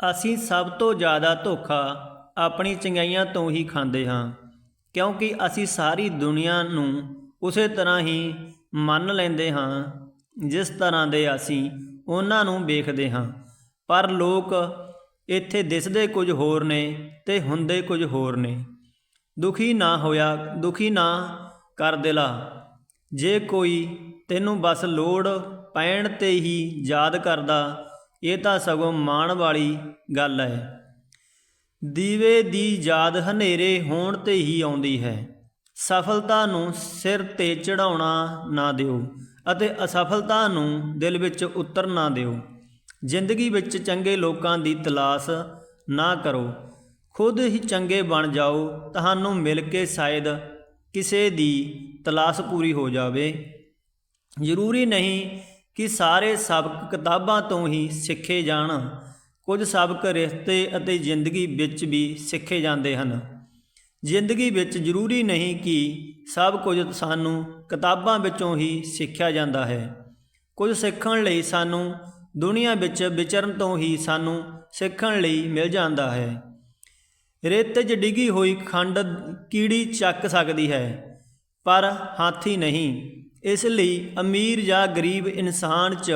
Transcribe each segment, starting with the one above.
ਅਸੀਂ ਸਭ ਤੋਂ ਜ਼ਿਆਦਾ ਧੋਖਾ ਆਪਣੀ ਚੰਗਿਆਈਆਂ ਤੋਂ ਹੀ ਖਾਂਦੇ ਹਾਂ, ਕਿਉਂਕਿ ਅਸੀਂ ਸਾਰੀ ਦੁਨੀਆ ਨੂੰ ਉਸੇ ਤਰ੍ਹਾਂ ਹੀ ਮੰਨ ਲੈਂਦੇ ਹਾਂ, ਜਿਸ ਤਰ੍ਹਾਂ ਦੇ ਅਸੀਂ ਉਹਨਾਂ ਨੂੰ ਵੇਖਦੇ ਹਾਂ। ਪਰ ਲੋਕ ਇੱਥੇ ਦਿਸਦੇ ਕੁਝ ਹੋਰ ਨੇ ਤੇ ਹੁੰਦੇ ਕੁਝ ਹੋਰ ਨੇ। ਦੁਖੀ ਨਾ ਹੋਇਆ, ਦੁਖੀ ਨਾ ਕਰ ਦਿਲਾ। ਜੇ ਕੋਈ ਤੈਨੂੰ ਬਸ ਲੋੜ ਪੈਣ ਤੇ ਹੀ ਯਾਦ ਕਰਦਾ ਇਹ ਤਾਂ ਸਗੋਂ ਮਾਣ ਵਾਲੀ ਗੱਲ ਹੈ। ਦੀਵੇ ਦੀ ਯਾਦ ਹਨੇਰੇ ਹੋਣ ਤੇ ਹੀ ਆਉਂਦੀ ਹੈ। ਸਫਲਤਾ ਨੂੰ ਸਿਰ ਤੇ ਚੜਾਉਣਾ ਨਾ ਦਿਓ ਅਤੇ ਅਸਫਲਤਾ ਨੂੰ ਦਿਲ ਵਿੱਚ ਉਤਰ ਨਾ ਦਿਓ। ਜ਼ਿੰਦਗੀ ਵਿੱਚ ਚੰਗੇ ਲੋਕਾਂ ਦੀ ਤਲਾਸ਼ ਨਾ ਕਰੋ। ਖੁਦ ਹੀ ਚੰਗੇ ਬਣ ਜਾਓ, ਤੁਹਾਨੂੰ ਮਿਲ ਕੇ ਸ਼ਾਇਦ ਕਿਸੇ ਦੀ ਤਲਾਸ਼ ਪੂਰੀ ਹੋ ਜਾਵੇ। ਜ਼ਰੂਰੀ ਨਹੀਂ ਕਿ ਸਾਰੇ ਸਬਕ ਕਿਤਾਬਾਂ ਤੋਂ ਹੀ ਸਿੱਖੇ ਜਾਣ। ਕੁਝ ਸਬਕ ਰਿਸ਼ਤੇ ਅਤੇ ਜ਼ਿੰਦਗੀ ਵਿੱਚ ਵੀ ਸਿੱਖੇ ਜਾਂਦੇ ਹਨ। ਜ਼ਿੰਦਗੀ ਵਿੱਚ ਜ਼ਰੂਰੀ ਨਹੀਂ ਕਿ ਸਭ ਕੁਝ ਸਾਨੂੰ ਕਿਤਾਬਾਂ ਵਿੱਚੋਂ ਹੀ ਸਿੱਖਿਆ ਜਾਂਦਾ ਹੈ। ਕੁਝ ਸਿੱਖਣ ਲਈ ਸਾਨੂੰ ਦੁਨੀਆ ਵਿੱਚ ਵਿਚਰਨ ਤੋਂ ਹੀ ਸਾਨੂੰ ਸਿੱਖਣ ਲਈ ਮਿਲ ਜਾਂਦਾ ਹੈ। ਰੇਤ 'ਚ ਡਿੱਗੀ ਹੋਈ ਖੰਡ ਕੀੜੀ ਚੱਕ ਸਕਦੀ ਹੈ, ਪਰ ਹਾਥੀ ਨਹੀਂ। ਇਸ ਲਈ ਅਮੀਰ ਜਾਂ ਗਰੀਬ ਇਨਸਾਨ 'ਚ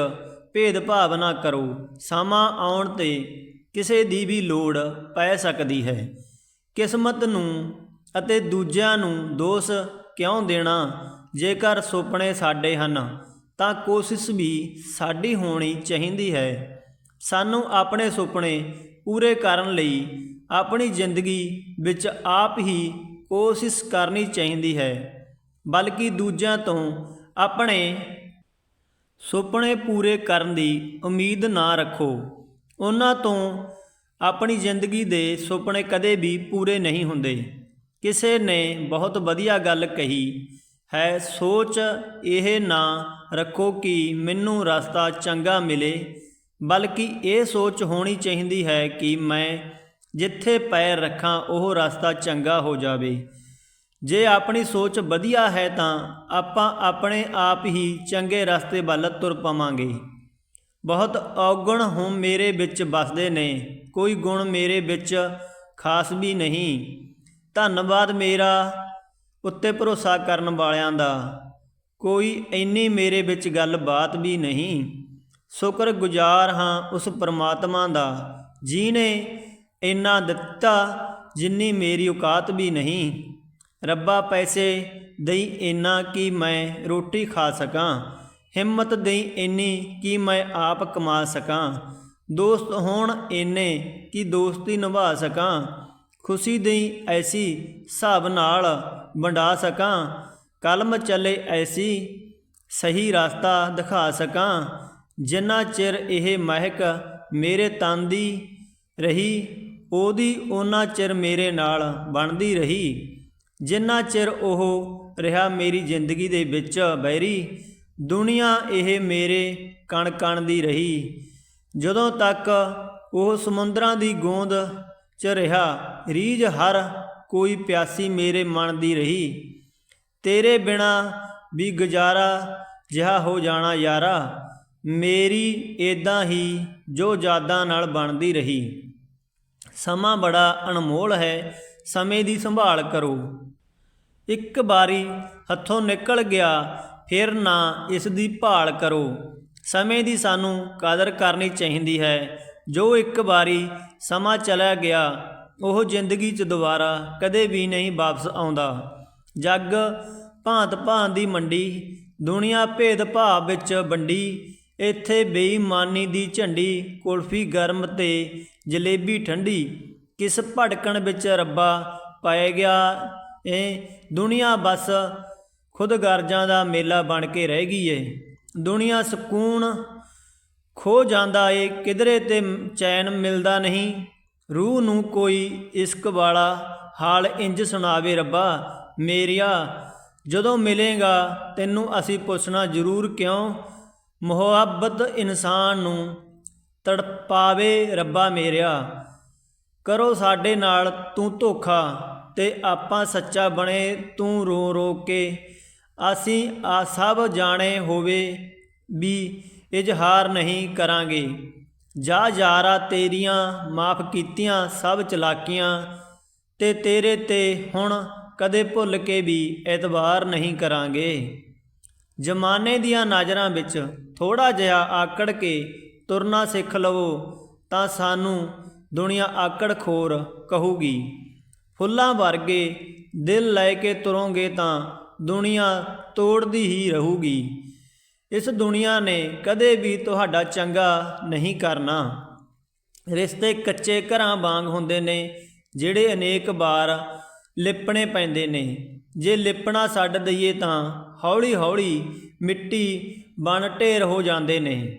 ਭੇਦਭਾਵ ਨਾ ਕਰੋ। ਸਮਾਂ ਆਉਣ ਤੇ ਕਿਸੇ ਦੀ ਵੀ ਲੋੜ ਪੈ ਸਕਦੀ ਹੈ। ਕਿਸਮਤ ਨੂੰ ਅਤੇ ਦੂਜਿਆਂ ਨੂੰ ਦੋਸ਼ ਕਿਉਂ ਦੇਣਾ? ਜੇਕਰ ਸੁਪਨੇ ਸਾਡੇ ਹਨ, ਤਾਂ ਕੋਸ਼ਿਸ਼ ਵੀ ਸਾਡੀ ਹੋਣੀ ਚਾਹੀਦੀ ਹੈ। ਸਾਨੂੰ ਆਪਣੇ ਸੁਪਨੇ ਪੂਰੇ ਕਰਨ ਲਈ ਆਪਣੀ ਜ਼ਿੰਦਗੀ ਵਿੱਚ ਆਪ ਹੀ ਕੋਸ਼ਿਸ਼ ਕਰਨੀ ਚਾਹੀਦੀ ਹੈ। ਬਲਕਿ ਦੂਜਿਆਂ ਤੋਂ ਆਪਣੇ ਸੁਪਨੇ ਪੂਰੇ ਕਰਨ ਦੀ ਉਮੀਦ ਨਾ ਰੱਖੋ। ਉਹਨਾਂ ਤੋਂ ਆਪਣੀ ਜ਼ਿੰਦਗੀ ਦੇ ਸੁਪਨੇ ਕਦੇ ਵੀ ਪੂਰੇ ਨਹੀਂ ਹੁੰਦੇ। ਕਿਸੇ ਨੇ ਬਹੁਤ ਵਧੀਆ ਗੱਲ ਕਹੀ ਹੈ, ਸੋਚ ਇਹ ਨਾ ਰੱਖੋ ਕਿ ਮੈਨੂੰ ਰਸਤਾ ਚੰਗਾ ਮਿਲੇ, ਬਲਕਿ ਇਹ ਸੋਚ ਹੋਣੀ ਚਾਹੀਦੀ ਹੈ ਕਿ ਮੈਂ ਜਿੱਥੇ ਪੈਰ ਰੱਖਾਂ, ਉਹ ਰਸਤਾ ਚੰਗਾ ਹੋ ਜਾਵੇ। ਜੇ ਆਪਣੀ ਸੋਚ ਵਧੀਆ ਹੈ ਤਾਂ ਆਪਾਂ ਆਪਣੇ ਆਪ ਹੀ ਚੰਗੇ ਰਸਤੇ ਵੱਲ ਤੁਰ ਪਵਾਂਗੇ। ਬਹੁਤ ਔਗਣ ਹੋ ਮੇਰੇ ਵਿੱਚ ਵਸਦੇ ਨੇ, ਕੋਈ ਗੁਣ ਮੇਰੇ ਵਿੱਚ ਖਾਸ ਵੀ ਨਹੀਂ। ਧੰਨਵਾਦ ਮੇਰਾ ਉੱਤੇ ਭਰੋਸਾ ਕਰਨ ਵਾਲਿਆਂ ਦਾ, ਕੋਈ ਇੰਨੀ ਮੇਰੇ ਵਿੱਚ ਗੱਲਬਾਤ ਵੀ ਨਹੀਂ। ਸ਼ੁਕਰ ਗੁਜ਼ਾਰ ਹਾਂ ਉਸ ਪਰਮਾਤਮਾ ਦਾ ਜਿਨੇ ਇੰਨਾ ਦਿੱਤਾ ਜਿੰਨੀ ਮੇਰੀ ਔਕਾਤ ਵੀ ਨਹੀਂ। ਰੱਬਾ ਪੈਸੇ ਦਈ ਇੰਨਾ ਕਿ ਮੈਂ ਰੋਟੀ ਖਾ ਸਕਾਂ? ਹਿੰਮਤ ਦਈ ਇੰਨੀ ਕਿ ਮੈਂ ਆਪ ਕਮਾ ਸਕਾਂ? ਦੋਸਤ ਹੋਣ ਇੰਨੇ ਕਿ ਦੋਸਤੀ ਨਿਭਾ ਸਕਾਂ? ਖੁਸ਼ੀ ਦਈ ਐਸੀ ਹਿਸਾਬ ਨਾਲ ਵੰਡਾ ਸਕਾਂ? ਕਲਮ ਚੱਲੇ ਐਸੀ ਸਹੀ ਰਸਤਾ ਦਿਖਾ ਸਕਾਂ? ਜਿੰਨਾ ਚਿਰ ਇਹ ਮਹਿਕ ਮੇਰੇ ਤਨ ਦੀ ਰਹੀ, ਉਹਦੀ ਉਹਨਾਂ ਚਿਰ ਮੇਰੇ ਨਾਲ ਬਣਦੀ ਰਹੀ। ਜਿੰਨਾ ਚਿਰ ਉਹ ਰਿਹਾ ਮੇਰੀ ਜ਼ਿੰਦਗੀ ਦੇ ਵਿੱਚ ਬੈਰੀ, ਦੁਨੀਆ ਇਹ ਮੇਰੇ ਕਣ ਕਣ ਦੀ ਰਹੀ। ਜਦੋਂ ਤੱਕ ਉਹ ਸਮੁੰਦਰਾਂ ਦੀ ਗੂੰਦ 'ਚ ਰਿਹਾ, ਰੀਝ ਹਰ ਕੋਈ ਪਿਆਸੀ ਮੇਰੇ ਮਨ ਦੀ ਰਹੀ। ਤੇਰੇ ਬਿਨਾ ਵੀ ਗੁਜ਼ਾਰਾ ਜਿਹਾ ਹੋ ਜਾਣਾ ਯਾਰਾ, ਮੇਰੀ ਏਦਾਂ ਹੀ ਜੋ ਯਾਦਾਂ ਨਾਲ ਬਣਦੀ ਰਹੀ। ਸਮਾਂ ਬੜਾ ਅਨਮੋਲ ਹੈ, ਸਮੇਂ ਦੀ ਸੰਭਾਲ ਕਰੋ। ਇੱਕ ਵਾਰੀ ਹੱਥੋਂ ਨਿਕਲ ਗਿਆ, ਫਿਰ ਨਾ ਇਸ ਦੀ ਭਾਲ ਕਰੋ। ਸਮੇਂ ਦੀ ਸਾਨੂੰ ਕਦਰ ਕਰਨੀ ਚਾਹੀਦੀ ਹੈ। ਜੋ ਇੱਕ ਵਾਰੀ ਸਮਾਂ ਚਲਾ ਗਿਆ, ਉਹ ਜ਼ਿੰਦਗੀ 'ਚ ਦੁਬਾਰਾ ਕਦੇ ਵੀ ਨਹੀਂ ਵਾਪਸ ਆਉਂਦਾ। ਜੱਗ ਭਾਂਤ ਭਾਂਤ ਦੀ ਮੰਡੀ, ਦੁਨੀਆ ਭੇਦ ਭਾਵ ਵਿੱਚ ਵੰਡੀ, ਇੱਥੇ ਬੇਈਮਾਨੀ ਦੀ ਝੰਡੀ, ਕੁਲਫੀ ਗਰਮ ਤੇ ਜਲੇਬੀ ਠੰਡੀ। ਕਿਸ ਭੜਕਣ ਵਿੱਚ ਰੱਬਾ ਪਾਏ ਗਿਆ ਇਹ ਦੁਨੀਆ ਬਸ ਖੁਦਗਰਜਾਂ ਦਾ ਮੇਲਾ ਬਣ ਕੇ ਰਹਿ ਗਈ ਏ। ਦੁਨੀਆ ਸਕੂਨ ਖੋ ਜਾਂਦਾ ਏ, ਕਿਧਰੇ ਤੇ ਚੈਨ ਮਿਲਦਾ ਨਹੀਂ। ਰੂਹ ਨੂੰ ਕੋਈ ਇਸ਼ਕ ਵਾਲਾ ਹਾਲ ਇੰਜ ਸੁਣਾਵੇ, ਰੱਬਾ ਮੇਰੀਆ, ਜਦੋਂ ਮਿਲੇਗਾ ਤੈਨੂੰ ਅਸੀਂ ਪੁੱਛਣਾ ਜ਼ਰੂਰ ਕਿਉਂ? ਮੁਹੱਬਤ ਇਨਸਾਨ ਨੂੰ ਤੜਪਾਵੇ, ਰੱਬਾ ਮੇਰਿਆ। ਕਰੋ ਸਾਡੇ ਨਾਲ ਤੂੰ ਧੋਖਾ ਤੇ ਆਪਾਂ ਸੱਚਾ ਬਣੇ ਤੂੰ ਰੋ ਰੋ ਕੇ। ਅਸੀਂ ਆ ਸਭ ਜਾਣੇ ਹੋਵੇ ਵੀ ਇਜ਼ਹਾਰ ਨਹੀਂ ਕਰਾਂਗੇ। ਜਾ ਯਾਰਾ ਤੇਰੀਆਂ ਮਾਫ ਕੀਤੀਆਂ ਸਭ ਚਲਾਕੀਆਂ ਤੇ ਤੇਰੇ ਤੇ ਹੁਣ ਕਦੇ ਭੁੱਲ ਕੇ ਵੀ ਇਤਬਾਰ ਨਹੀਂ ਕਰਾਂਗੇ। ਜਮਾਨੇ ਦੀਆਂ ਨਜ਼ਰਾਂ ਵਿੱਚ ਥੋੜਾ ਜਿਹਾ ਆਕੜ ਕੇ ਤੁਰਨਾ ਸਿੱਖ ਲਵੋ ਤਾਂ ਸਾਨੂੰ ਦੁਨੀਆ ਆਕੜ ਖੋਰ ਕਹੂਗੀ। ਫੁੱਲਾਂ ਵਰਗੇ ਦਿਲ ਲੈ ਕੇ ਤੁਰੋਂਗੇ ਤਾਂ ਦੁਨੀਆ ਤੋੜਦੀ ਹੀ ਰਹੂਗੀ। ਇਸ ਦੁਨੀਆ ਨੇ ਕਦੇ ਵੀ ਤੁਹਾਡਾ ਚੰਗਾ ਨਹੀਂ ਕਰਨਾ। ਰਿਸ਼ਤੇ ਕੱਚੇ ਘਰਾਂ ਵਾਂਗ ਹੁੰਦੇ ਨੇ, ਜਿਹੜੇ ਅਨੇਕ ਵਾਰ ਲਿਪਣੇ ਪੈਂਦੇ ਨੇ। ਜੇ ਲਿਪਣਾ ਛੱਡ ਦਈਏ ਤਾਂ ਹੌਲੀ ਹੌਲੀ ਮਿੱਟੀ ਬਣ ਢੇਰ ਹੋ ਜਾਂਦੇ ਨੇ।